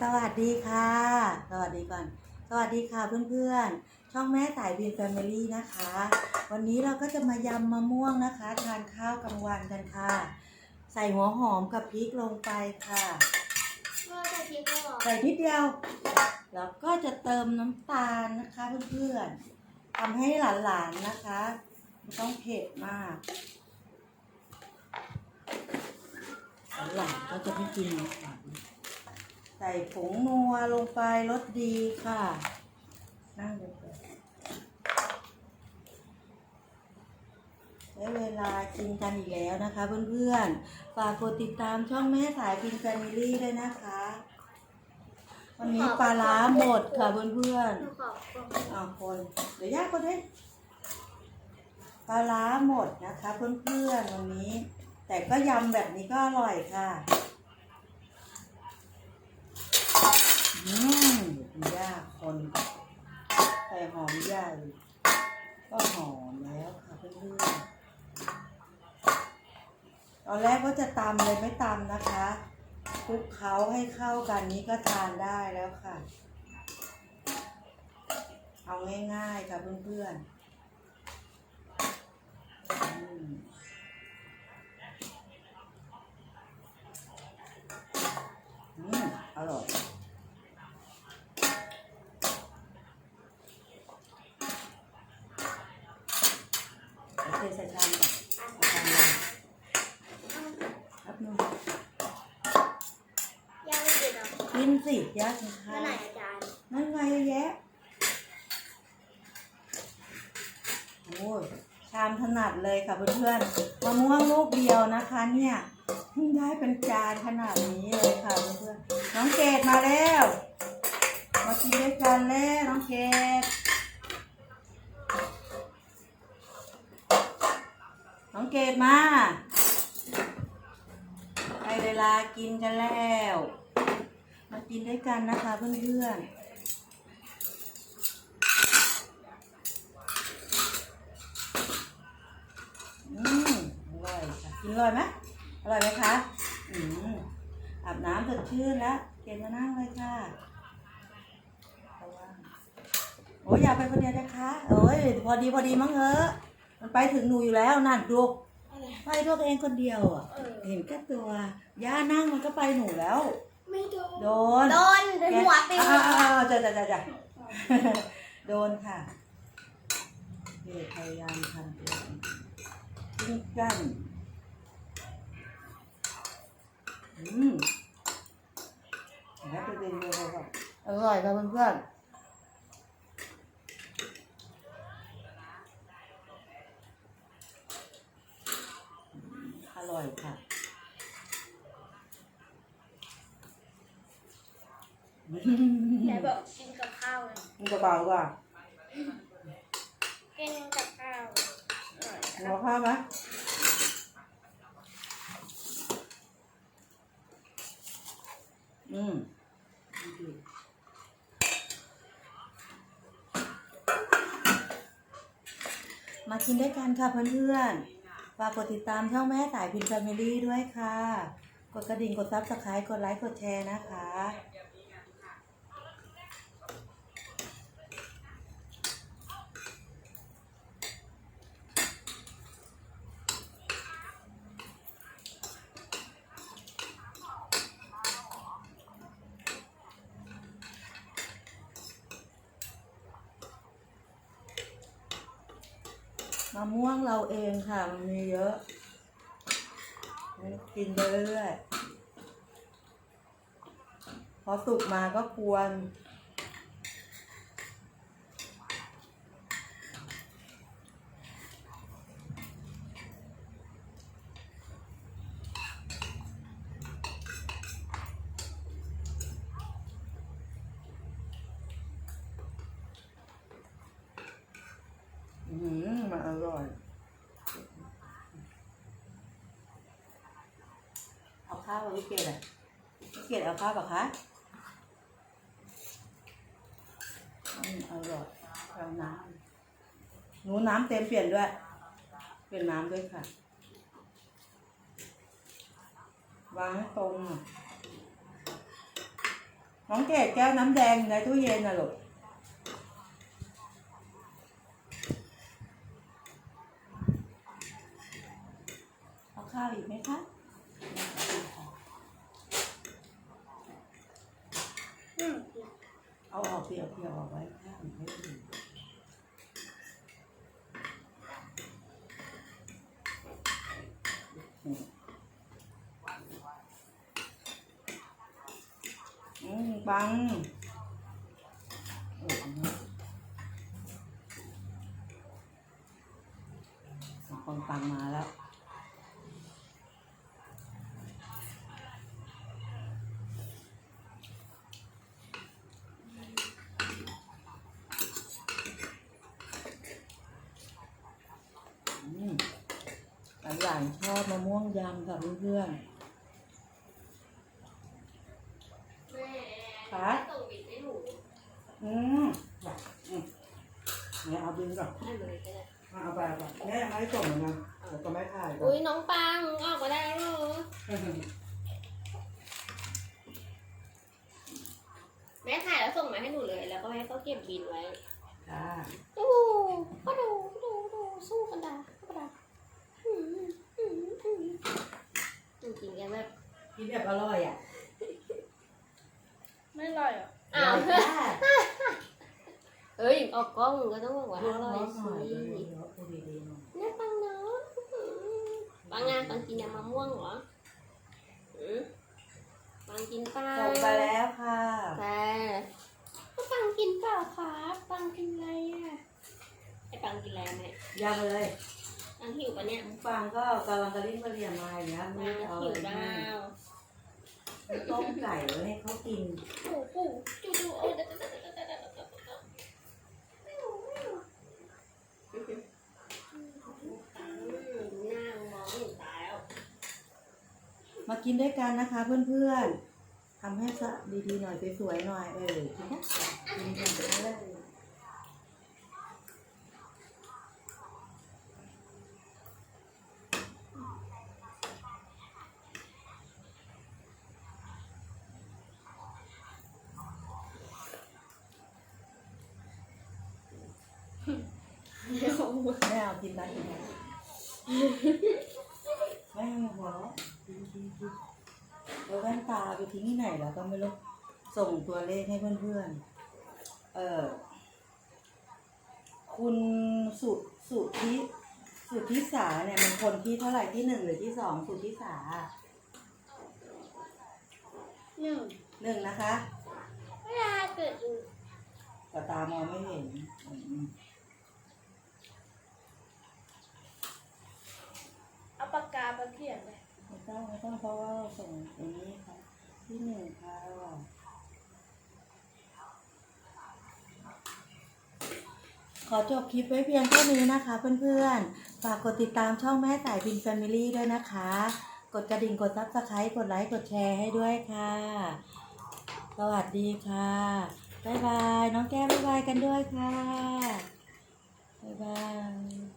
สวัสดีค่ะ สวัสดีก่อน สวัสดีค่ะเพื่อนๆ ช่องแม่สายบินแฟมิลี่นะคะ วันนี้เราก็จะมายำมะม่วงนะคะ ทานข้าวกลางวันกันค่ะ ใส่หัวหอมกับพริกลงไปค่ะ ก็จะคิดก็บอใส่นิดเดียว แล้วก็จะเติมน้ำตาลนะคะเพื่อนๆทำให้หลานๆนะคะไม่ต้องเผ็ดมากหลานก็จะไม่กินนะคะใส่ผงนัวลงไปรสดีค่ะ นั่งลงไปได้เวลากินกันอีกแล้วนะคะเพื่อนๆ ฝากกดติดตามช่องแม่สายพินแฟมิลี่ด้วยนะคะ วันนี้ปลาร้าหมดค่ะเพื่อนหนูขอบอกๆอ้าคน เดี๋ยวยากคนให้ปลาร้าหมดนะคะเพื่อนๆวันนี้ แต่ก็ยำแบบนี้ก็อร่อยค่ะ อืมย่าคนใส่หอมใหญ่ก็หอมแล้วค่ะเพื่อนๆตอนแรกก็จะตำเลยไม่ตำนะคะคลุกเขาให้เข้ากันนี้ก็ทานได้แล้วค่ะ เอาง่ายๆค่ะเพื่อนๆอืมอื มอร่ใส่ชามก่อนชามครับหนูยังไม่กินหรอกินสิยาสิคะเมื่อไหร่อาจารย์นั่นไงเยอะแยะโอ้ยชามถนัดเลยค่ะเพื่อนๆมะม่วงลูกเดียวนะคะเนี่ยเพิ่งได้เป็นจานขนาดนี้เลยค่ะเพื่อนๆน้องเกดมาแล้ว มากินด้วยกันแล้วน้องเกดน้อง เกดมาได้เวลากินกันแล้ว มากินด้วยกันนะคะเพื่อนๆอืมอร่อยค่ะกินอร่อยไหมอร่อยไหมคะ อืมอาบน้ำสดชื่นแล้วเกณฑ์มานั่งเลยค่ะโอ้ยอย่าไปคนเดียวนะคะ โอ้ยพอดีพอดีมั้งเถอ มันไปถึงหนูอยู่แล้วนั่นดูอะไรไปตัวเองคนเดียวอะ เออเห็นแค่ตัวย่านั่งมันก็ไปหนูแล้ว ไม่โดนโดนโดนหัวติดอ่าอ่าอ่าจ้ะจ้ะจ้ะจ้ะโดนค่ะเดี๋ยวพยายามทำตัวกินกันอืมแล้วจะเป็นเรื่องอะไรอร่อยค่ะเพื่อนๆอร่อยค่ะ ไหนบอกกินกับข้าวเลยมันจะเบาป่ะกินกับข้าวอร่อยหัวข้าวไหมอืมมากินด้วยกันค่ะเพื่อนๆฝากกดติดตามช่องแม่สายพินแฟมิลี่ด้วยค่ะ กดกระดิ่งกดซับสไครต์กดไลค์กดแชร์นะคะ มะม่วงเราเองค่ะ มันมีเยอะ กินไปเรื่อยๆพอสุกมาก็กวนอื มันอร่อย เอาข้าวมาพี่เกดอะพี่เกดเอาข้าวปะคะอืมอร่อยเอาน้ำหนูน้ำเต็มเปลี่ยนด้วย เปลี่ยนน้ำด้วยค่ะ วางให้ตรงอะน้องเกดแก้วน้ำแดงในตู้เย็นน่ะลูก ข้าวอีกไหมคะเอาออกเปรียวเปรียวๆเอาไว้ข้าวไม่ดีอืมปังคนปังมาแล้ว อืมหลานๆชอบมะม่วงยำกับเพื่อนแม่ๆค่ะส่งบินให้หนูอืมอืมเนี่ยเอาบินก่อนให้เลยก็ได้เอาไปเอาไปแม่ไม่ให้ส่งเหมือนกันเดี๋ยวก็ไม่ถ่ายก่ออุ้ยนน้องปังออกมาได้แล้วเหรอแม่ถ่ายแล้วส่งมาให้หนูเลย แล้วก็ให้เขาเก็บบินไว้ค่ะดูก็ดูดูดูสู้กันดาก็ดา อืมอืมอืมจริงๆแกแบบกินแบบอร่อยอะไม่อร่อยอะอ้าวร่ยค่ะเอ้ยออกกล้องก็ต้องบอกว่าพูอดร่อยน้อยหน่อยสิพูดดีๆหน่อยแม่ปังเนาะอืมปังงานปังกินยำมะม่วงเหรออืมปังกินเปล่าส่งไปแล้วค่ะแต่ปังกินเปล่าครับปังกินอะไรอะไอ้ปังกินอะไรแม่ยังเลย ปังหิวปะเนี่ยฟังก็กำลังกระลิ่งกระเหลี่ยมาอย่างเงี้ยปัไม่งได้เอาหิวอะไรเปล่ามาต้มไก่ไว้ให้เขากินโอ้โหจูจูเอ้ยเดี๋ยวเดี๋ยวเดี๋ยวเดี๋ยวเดี๋ยวเดี๋ยวเดี๋ยวไม่เอาไม่เอาอืมดูหน้ามองไม่เห็นตาแล้วมากินด้วยกันนะคะ เพื่อนๆทำให้สะดีๆหน่อยสวยๆหน่อยเออกินนะกินกันไปเลย เดี๋ยวไม่เอากินได้กินได้ไม่เอาหัวเราะกินกินกินเอาแว่นตาไปทิ้งที่ไหนแล้วก็ไม่รู้ ส่งตัวเลขให้เพื่อนๆ เออ คุณสุสุธิสุธิสาเนี่ยมันคนที่เท่าไหร่ที่หนึ่งหรือที่สองสุธิสาหนึ่งหนึ่งนะคะเวลาเกิดอยู่แต่ตามองไม่เห็นอืม เอาปากกามาเขียนเลย ไม่ต้องเพราะว่าส่งอย่างนี้ค่ะที่หนึ่งค่ะขอจบคลิปไว้เพียงเท่านี้นะคะเพื่อนๆ ฝากกดติดตามช่องแม่สายบินแฟมิลี่ด้วยนะคะ กดกระดิ่งกดซับสไครต์กดไลค์กดแชร์ให้ด้วยค่ะ สวัสดีค่ะ บ๊ายบาย น้องแก้วบ๊ายบายกันด้วยค่ะ บ๊ายบาย